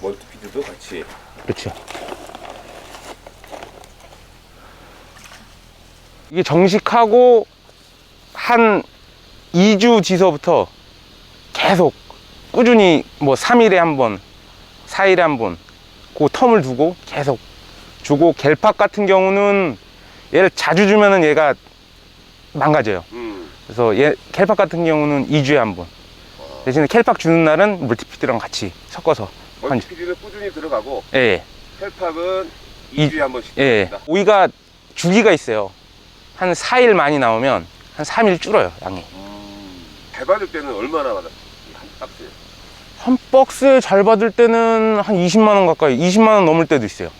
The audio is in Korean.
멀티피드도 같이. 그렇죠. 이게 정식하고 한 2주 지서부터 계속 꾸준히 뭐 3일에 한 번, 4일에 한 번, 그 텀을 두고 계속 주고 겔팍 같은 경우는 얘를 자주 주면은 얘가 망가져요. 음. 그래서 얘 켈팍 같은 경우는 2주에 한 번. 대신에 켈팍 주는 날은 물티피드랑 같이 섞어서 한 멀티피드는 꾸준히 들어가고 예, 예. 헬팍은 이- 2주에 한 번씩 예, 예. 들어갑니다. 오이가 주기가 있어요. 한 4일 많이 나오면 한 3일 줄어요, 양이. 음. 잘 받을 때는 얼마나 받았어요? 한 박스에. 한 박스에 잘 받을 때는 한 20만 원 가까이, 20만 원 넘을 때도 있어요.